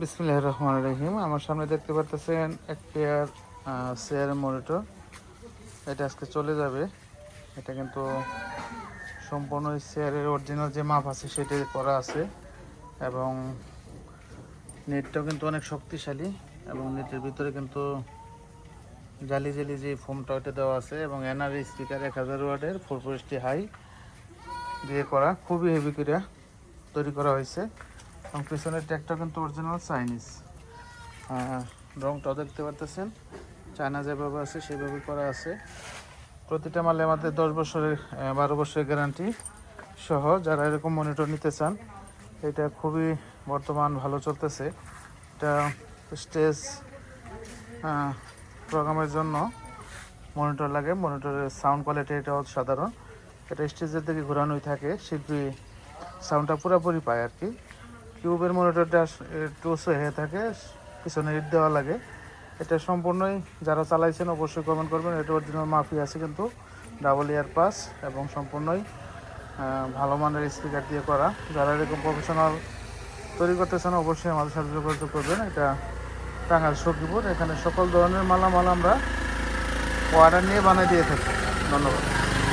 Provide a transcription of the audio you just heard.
বিসমিল্লাহ রহমান রহিম। আমার সামনে দেখতে পাচ্ছেন এক পেয়ার চেয়ার মনিটর। এটা আজকে চলে যাবে। এটা কিন্তু সম্পূর্ণ চেয়ারের অরিজিনাল যে মাপ আছে সেটাই করা আছে। এবং নেটটাও কিন্তু অনেক শক্তিশালী এবং নেটের ভিতরে কিন্তু জালি জালি যে ফোমটা ওটা দেওয়া আছে এবং এনআর স্পিকার এক হাজার ওয়ার্ডের ফোর হাই দিয়ে করা। খুবই হেভি করে তৈরি করা হয়েছে। এবং পিছনের ট্যাগটা কিন্তু অরিজিনাল চাইনিজ রংটাও দেখতে পারতেছেন। চায়না যেভাবে আছে, সেভাবে করা আছে। প্রতিটা মালে আমাদের দশ বছরের বারো বছরের গ্যারান্টি সহ যারা এরকম মনিটর নিতে চান, এটা খুবই বর্তমান ভালো চলতেছে। এটা স্টেজ প্রোগ্রামের জন্য মনিটর লাগে। মনিটরের সাউন্ড কোয়ালিটি এটাও সাধারণ। এটা স্টেজের দিকে ঘোরানোই থাকে। শিল্পী সাউন্ডটা পুরোপুরি পায় আর কি। কিউবের মনিটরটা টুস হয়ে থাকে পিছনে ইট দেওয়া লাগে। এটা সম্পূর্ণই যারা চালাইছেন অবশ্যই কমেন্ট করবেন। এটা অরিজিনাল মাফি আছে কিন্তু ডাবল ইয়ার পাস এবং সম্পূর্ণই ভালো মানের স্পিকার দিয়ে করা। যারা এরকম প্রফেশনাল তৈরি করতেছেন অবশ্যই আমাদের সাথে যোগাযোগ করবেন। এটা টাঙ্গাল সখীপুর। এখানে সকল ধরনের মালামাল আমরা অর্ডার নিয়ে বানিয়ে দিয়ে থাকি। ধন্যবাদ।